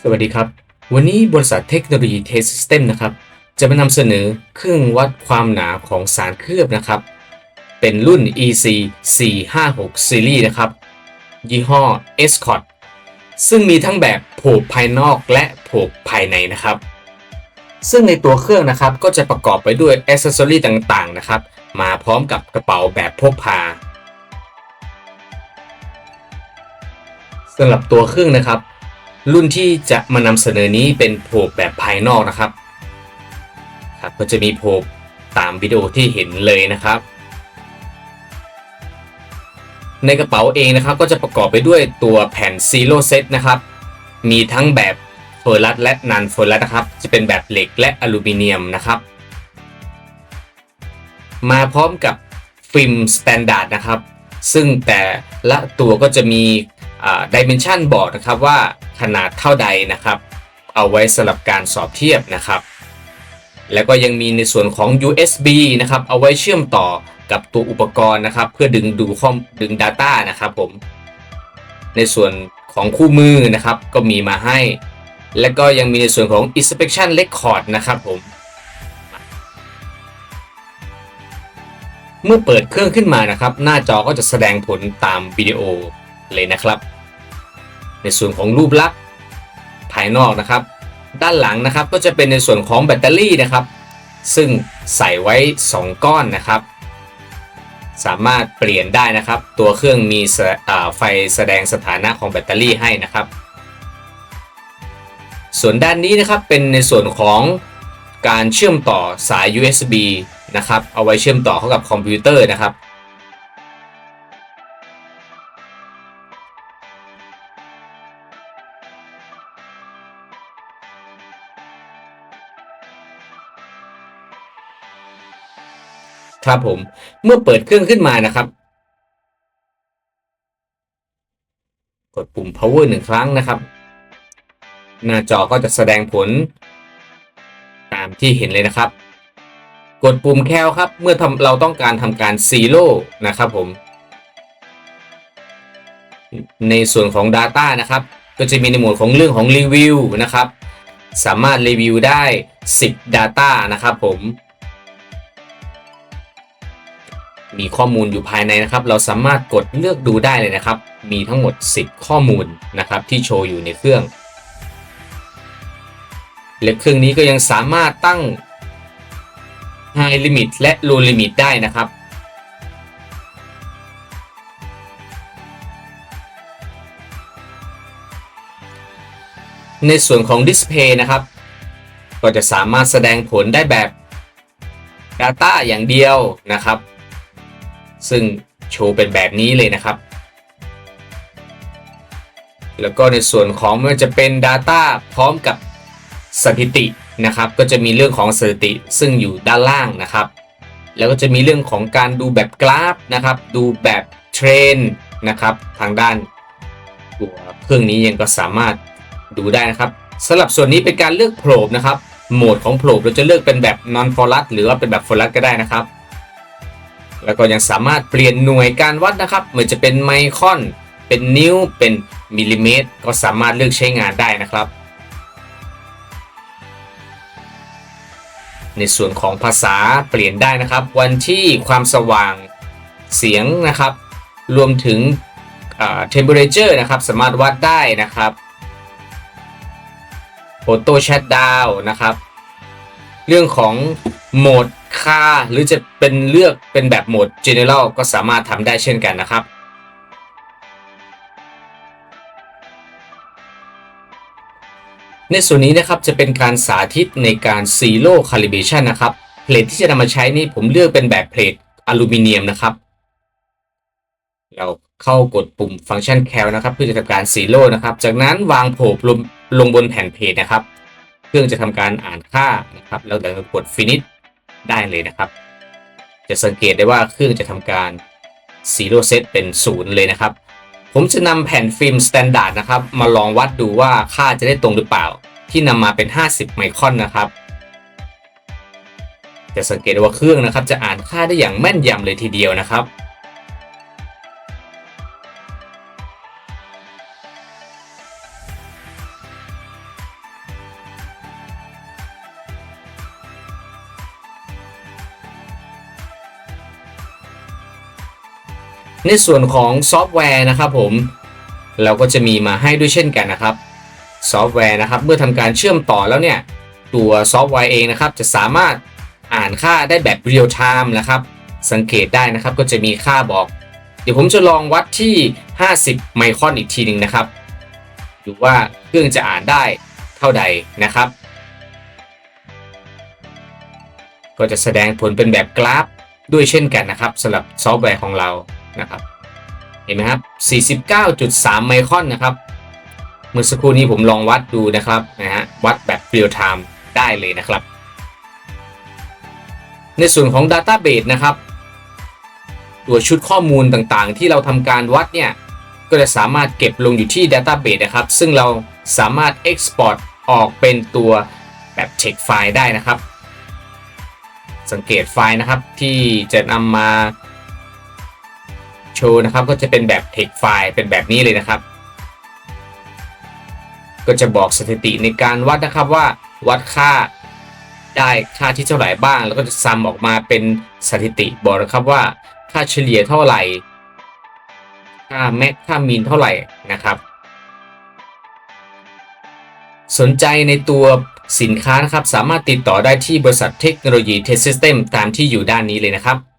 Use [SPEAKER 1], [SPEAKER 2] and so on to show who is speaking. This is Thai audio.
[SPEAKER 1] สวัสดีครับ วันนี้บริษัทเทคโนโลยีเทสซิสเต็มนะครับ จะมานำเสนอเครื่องวัดความหนาของสารเคลือบนะครับ เป็นรุ่น EC 456 Series นะครับ ยี่ห้อ Escort ซึ่งมีทั้งแบบผูกภายนอกและผูกภายในนะครับ ซึ่งในตัวเครื่องนะครับก็จะประกอบไปด้วยอ c เซสซอรีต่างๆนะครับ มาพร้อมกับกระเป๋าแบบพกพาสำหรับตัวเครื่องนะครับ รุ่นที่จะมานำเสนอนี้เป็นโผกแบบภายนอกนะครับครับก็จะมีโผกตามวิดีโอที่เห็นเลยนะครับ ในกระเป๋าเองนะครับก็จะประกอบไปด้วยตัวแผ่นซีโร่เซตนะครับ มีทั้งแบบเฟอร์รัสและนันเฟอร์รัสนะครับ จะเป็นแบบเหล็กและอลูมิเนียมนะครับ มาพร้อมกับฟิล์มสแตนดาร์ดนะครับ ซึ่งแต่ละตัวก็จะมี ดิเมนชันบอกนะครับว่าขนาดเท่าใดนะครับ เอาไว้สำหรับการสอบเทียบนะครับ แล้วก็ยังมีในส่วนของ USB นะครับเอาไว้เชื่อมต่อกับตัวอุปกรณ์นะครับ เพื่อดึงดูข้อมดึง Data นะครับผม ในส่วนของคู่มือนะครับก็มีมาให้ และก็ยังมีในส่วนของ inspection record นะครับผม เมื่อเปิดเครื่องขึ้นมานะครับ หน้าจอก็จะแสดงผลตามวิดีโอเลยนะครับ ในส่วนของรูปลักษณ์ภายนอกนะครับ ด้านหลังนะครับก็จะเป็นในส่วนของแบตเตอรี่นะครับ ซึ่งใส่ไว้ 2 ก้อนนะครับ สามารถเปลี่ยนได้นะครับ ตัวเครื่องมีไฟแสดงสถานะของแบตเตอรี่ให้นะครับ ส่วนด้านนี้นะครับเป็นในส่วนของการเชื่อมต่อสาย USB นะครับ เอาไว้เชื่อมต่อเข้ากับคอมพิวเตอร์นะครับ ครับผม เมื่อเปิดเครื่องขึ้นมานะครับ กดปุ่ม power หนึ่งครั้งนะครับ หน้าจอก็จะแสดงผล ตามที่เห็นเลยนะครับ กดปุ่มแคลครับ เมื่อเราต้องการทำการซีโร่นะครับผม ในส่วนของ Data นะครับ ก็จะมีในหมวดของเรื่องของรีวิวนะครับ สามารถรีวิวได้ 10 Data นะครับผม มีข้อมูลอยู่ภายในนะครับ เราสามารถกดเลือกดูได้เลยนะครับ มีทั้งหมด 10 ข้อมูลนะครับที่โชว์อยู่ในเครื่อง และเครื่องนี้ก็ยังสามารถตั้ง High Limit และ Low Limit ได้นะครับในส่วนของ Display นะครับ ก็จะสามารถแสดงผลได้แบบ Data อย่างเดียวนะครับ ซึ่งโชว์เป็นแบบนี้เลยนะครับ แล้วก็ในส่วนของมันจะเป็น Data พร้อมกับสถิตินะครับ ก็จะมีเรื่องของสถิติซึ่งอยู่ด้านล่างนะครับ แล้วก็จะมีเรื่องของการดูแบบกราฟนะครับ ดูแบบเทรนนะครับทางด้านตัวเครื่องนี้ยังก็สามารถดูได้นะครับสำหรับส่วนนี้เป็นการเลือกโผล่นะครับโหมดของโผล่เราจะเลือกเป็นแบบ non f o r u s หรือว่าเป็นแบบ f o r u s ก็ได้นะครับ แล้วก็ยังสามารถเปลี่ยนหน่วยการวัดนะครับเหมือนจะเป็นไมครอน เป็นนิ้ว เป็นมิลลิเมตร ก็สามารถเลือกใช้งานได้นะครับ ในส่วนของภาษาเปลี่ยนได้นะครับ วันที่ความสว่างเสียงนะครับ รวมถึง temperature นะครับ สามารถวัดได้นะครับ photo shut down นะครับ เรื่องของโหมด คาหรือจะเป็นเลือกเป็นแบบโหมด General ก็สามารถทำได้เช่นกันนะครับ ในส่วนนี้นะครับจะเป็นการสาธิตในการ Zero Calibration นะครับเพลทที่จะนำมาใช้นี่ผมเลือกเป็นแบบเพลทอลูมิเนียมนะครับ เราเข้ากดปุ่มฟังก์ชัน cal นะครับ เพื่อจะทำการ Zero นะครับ จากนั้นวางโผล่ลงบนแผ่นเพจนะครับ เครื่องจะทำการอ่านค่านะครับ แล้วเดี๋ยวกด finish ได้เลยนะครับ จะสังเกตได้ว่าเครื่องจะทำการ zero set เป็นศูนย์เลยนะครับ ผมจะนำแผ่นฟิล์มสแตนดาร์ดนะครับ มาลองวัดดูว่าค่าจะได้ตรงหรือเปล่า ที่นำมาเป็น 50 ไมครอนนะครับ จะสังเกตว่าเครื่องนะครับ จะอ่านค่าได้อย่างแม่นยำเลยทีเดียวนะครับ ในส่วนของซอฟต์แวร์นะครับผมเราก็จะมีมาให้ด้วยเช่นกันนะครับ ซอฟต์แวร์นะครับ เมื่อทำการเชื่อมต่อแล้วเนี่ย ตัวซอฟต์แวร์เองนะครับ จะสามารถอ่านค่าได้แบบเรียลไทม์นะครับ สังเกตได้นะครับก็จะมีค่าบอก เดี๋ยวผมจะลองวัดที่ 50 ไมครอนอีกทีหนึ่งนะครับ ดูว่าเครื่องจะอ่านได้เท่าใดนะครับ ก็จะแสดงผลเป็นแบบกราฟด้วยเช่นกันนะครับสำหรับซอฟต์แวร์ของเรา นะครับ เห็นไหมครับ 49.3 ไมครอนนะครับเมื่อสักครู่นี้ผมลองวัดดูนะครับนะฮะวัดแบบเรียลไทม์ได้เลยนะครับ ในส่วนของ Database นะครับ ตัวชุดข้อมูลต่างๆ ที่เราทำการวัดเนี่ย ก็จะสามารถเก็บลงอยู่ที่ Database นะครับ ซึ่งเราสามารถ Export ออกเป็นตัวแบบ text ไฟล์ได้นะครับ สังเกตไฟล์นะครับที่จะนำมา โชว์นะครับก็จะเป็นแบบ text ไฟล์เป็นแบบนี้เลยนะครับ ก็จะบอกสถิติในการวัดนะครับว่าวัดค่าได้ค่าที่เท่าไหร่บ้าง แล้วก็จะซัมออกมาเป็นสถิติบอกนะครับว่าค่าเฉลี่ยเท่าไหร่ ค่าแม็กค่ามีนเท่าไหร่นะครับ สนใจในตัวสินค้านะครับ สามารถติดต่อได้ที่บริษัทเทคโนโลยีเทสซิสเต็มตามที่อยู่ด้านนี้เลยนะครับ